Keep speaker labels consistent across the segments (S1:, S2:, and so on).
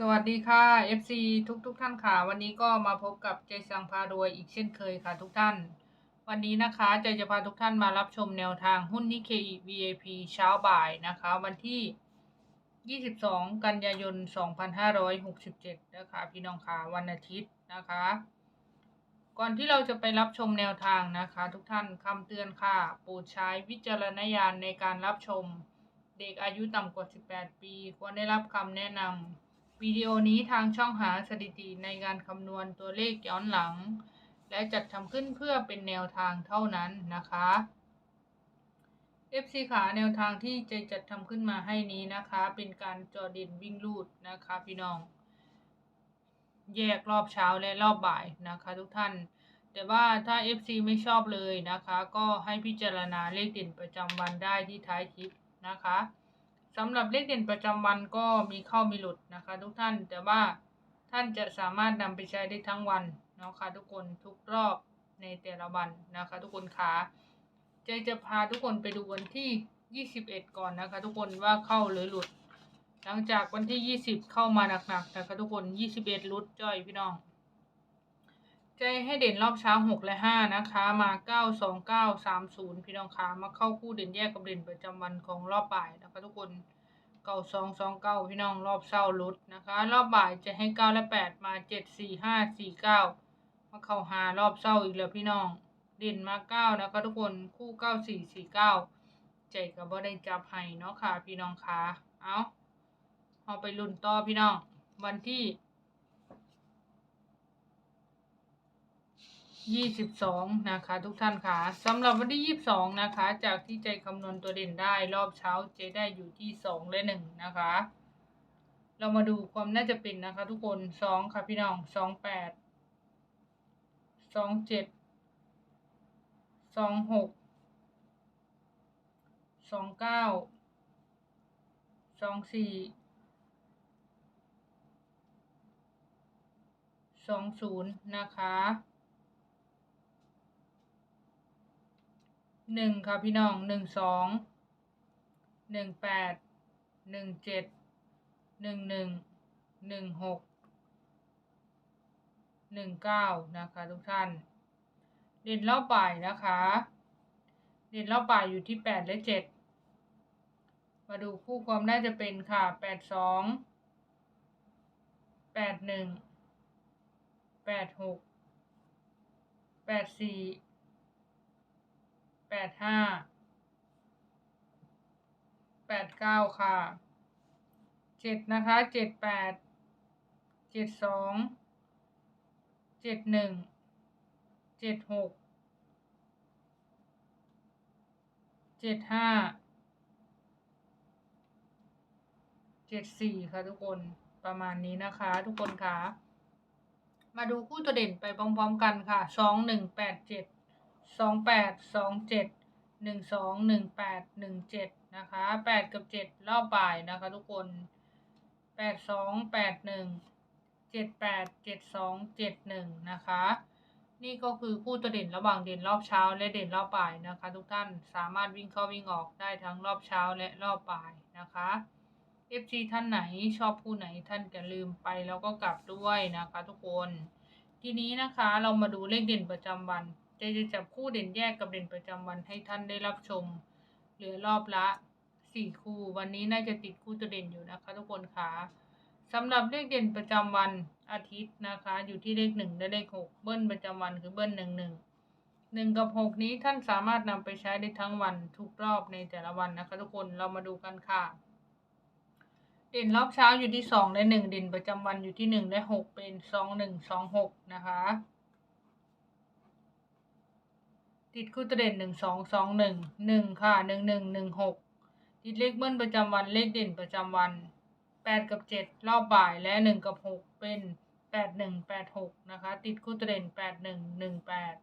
S1: สวัสดีค่ะ FC ทุกทุกๆท่านค่ะ วันนี้ก็มาพบกับใจสังพารวยอีกเช่นเคยค่ะทุกท่าน วันนี้นะคะใจจะพาทุกท่านมารับชมแนวทางหุ้นนิเคอิ VIP เช้าบ่ายนะคะ วันที่ 22 กันยายน 2567 นะคะพี่น้องค่ะวันอาทิตย์นะคะ ก่อนที่เราจะไปรับชมแนวทางนะคะ ทุกท่านคำเตือนค่ะโปรดใช้วิจารณญาณในการรับชม เด็กอายุต่ำกว่า 18 ปี ควรได้รับคำแนะนำ วิดีโอนี้ทางช่องหาสถิติในการคำนวณตัวเลขย้อนหลัง และจัดทำขึ้นเพื่อเป็นแนวทางเท่านั้นนะคะ FC ขาแนวทางที่จะจัดทำขึ้นมาให้นี้นะคะ เป็นการจอด่นวิ่งลูดนะคะพี่น้อง แยกรอบเช้าและรอบบ่ายนะคะทุกท่าน แต่ว่าถ้า FC ไม่ชอบเลยนะคะ ก็ให้พิจารณาเลขเด่นประจำวันได้ที่ท้ายคลิปนะคะ สำหรับเลขเด่นประจำวันก็มีเข้ามีหลุดนะคะ ทุกท่านแต่ว่าท่านจะสามารถนำไปใช้ได้ทั้งวันเนาะคะทุกคนทุกรอบในแต่ละวันนะคะ ทุกคนขาใจจะพาทุกคนไปดูวันที่ 21 ก่อนนะคะ ทุกคนว่าเข้าหรือหลุด หลังจากวันที่ 20 เข้ามาหนักๆนะคะทุกคน 21หลุดจ้อยพี่น้อง ใจให้เด่นรอบเช้า6และ5นะคะ มา9 2 9 3 0พี่น้องคะมาเข้าคู่เด่นแยกกับเด่นประจำวันของรอบบ่ายนะคะทุกคนเก้าสองสองเก้าพี่น้องรอบเช้าลดนะคะ รอบบ่ายจะให้9และ8มา7 4 5 4 9มาเข้าหารอบเช้าอีกแล้วพี่น้อง เด่นมา9นะคะทุกคนคู่9 4 4 9ใจก็บ่ได้จับให้เนาะค่ะพี่น้องคะเอาเอาไปลุ้นต่อพี่น้อง วันที่ ยี่สิบสองนะคะ ทุกท่านค่ะสำหรับวันที่ยี่สิบสองนะคะ จากที่ใจคำนวณตัวเด่นได้รอบเช้าเจได้อยู่ที่สองและหนึ่งนะคะ เรามาดูความน่าจะเป็นนะคะ ทุกคนสองค่ะพี่น้องสองแปดสองเจ็ดสองหกสองเก้าสองสี่สองศูนย์นะคะ หนึ่งค่ะพี่น้องหนึ่งสองหนึ่งแปดหนึ่งเจ็ดหนึ่งหนึ่งหนึ่งหกหนึ่งเก้านะคะทุกท่านเด่นรอบบ่ายนะคะเด่นรอบบ่ายอยู่ที่แปดและเจ็ดมาดูคู่ความน่าจะเป็นค่ะแปดสองแปดหนึ่งแปดหกแปดสี่ แปดห้าแปดเก้าค่ะเจ็ดนะคะเจ็ดแปดเจ็ดสองเจ็ดหนึ่งเจ็ดหกเจ็ดห้าเจ็ดสี่ค่ะทุกคนประมาณนี้นะคะ ทุกคนค่ะ มาดูคู่ตัวเด่นไปพร้อมๆกันค่ะสองหนึ่งแปดเจ็ด สองแปดสองเจ็ดหนึ่งสองหนึ่งแปดหนึ่งเจ็ดนะคะแปดกับเจ็ดรอบบ่ายนะคะทุกคนแปดสองแปดหนึ่งเจ็ดแปดเจ็ดสองเจ็ดหนึ่งนะคะ นี่ก็คือคู่ตัวเด่นระหว่างเด่นรอบเช้าและเด่นรอบบ่ายนะคะ ทุกท่านสามารถวิ่งเข้าวิ่งออกได้ทั้งรอบเช้าและรอบบ่ายนะคะ FC ท่านไหนชอบคู่ไหนท่านอย่าลืมไปแล้วก็กลับด้วยนะคะ ทุกคนทีนี้นะคะเรามาดูเลขเด่นประจำวัน เจจะจับคู่เด่นแยกกับเด่นประจำวันให้ท่านได้รับชม เหลือรอบละสี่คู่ วันนี้น่าจะติดคู่ตัวเด่นอยู่นะคะ ทุกคนคะสำหรับเลขเด่นประจำวันอาทิตย์นะคะ อยู่ที่เลขหนึ่งและเลขหกเบิ้ลประจำวันคือเบิ้ลหนึ่งหนึ่งหนึ่งกับหกนี้ท่านสามารถนำไปใช้ได้ทั้งวันทุกรอบในแต่ละวันนะคะ ทุกคนเรามาดูกันค่ะ เด่นรอบเช้าอยู่ที่สองและหนึ่งเด่นประจำวันอยู่ที่หนึ่งและหกเป็นสองหนึ่งสองหกนะคะ ติดคู่ตัวเด่นหนึ่งสองสองหนึ่งหนึ่งค่ะหนึ่งหนึ่งหนึ่งหกติดเลขเบิ้ลประจำวันเลขเด่นประจำวันแปดกับเจ็ดรอบบ่ายและหนึ่งกับหกเป็นแปดหนึ่งแปดหกนะคะ ติดคู่ตัวเด่นแปดหนึ่งหนึ่งแปด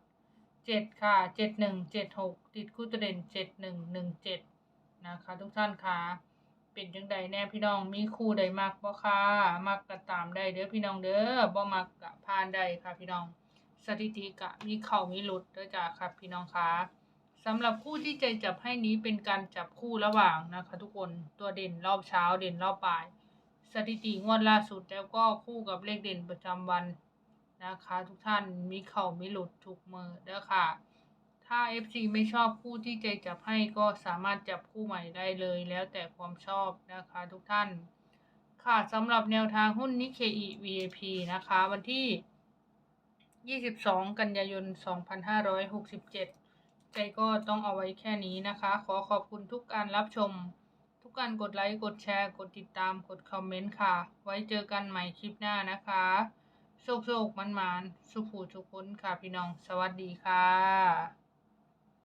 S1: เจ็ดค่ะเจ็ดหนึ่งเจ็ดหกติดคู่ตัวเด่นเจ็ดหนึ่งหนึ่งเจ็ดนะคะ ทุกท่านคะเป็นจังใดแน่พี่น้องมีคู่ใดมักบ่ค่ะมักก็ตามได้เด้อพี่น้องเด้อบ่มักก็ผ่านได้ค่ะพี่น้อง สถิติกะมีเข่ามีหลุดด้วยจ้ะครับพี่น้องคะสำหรับคู่ที่ใจจับให้นี้เป็นการจับคู่ระหว่างนะคะ ทุกคนตัวเด่นรอบเช้าเด่นรอบบ่าย สถิติงวดล่าสุดแล้วก็คู่กับเลขเด่นประจำวันนะคะ ทุกท่านมีเข่าม่หลุดทุกมือเด้อค่ะถ้า FC ไม่ชอบคู่ที่ใจจับให้ก็สามารถจับคู่ใหม่ได้เลยแล้วแต่ความชอบนะคะทุกท่าน ค่ะสำหรับแนวทางหุ้นนิเคอี VIP นะคะ วันที่ 22 กันยายน 2567 ใจก็ต้องเอาไว้แค่นี้นะคะ ขอขอบคุณทุกการรับชม ทุกการกดไลค์ กดแชร์ กดติดตาม กดคอมเมนต์ค่ะ ไว้เจอกันใหม่คลิปหน้านะคะ โชคโชคมันมันๆสุขูสุขคนค่ะพี่น้อง สวัสดีค่ะ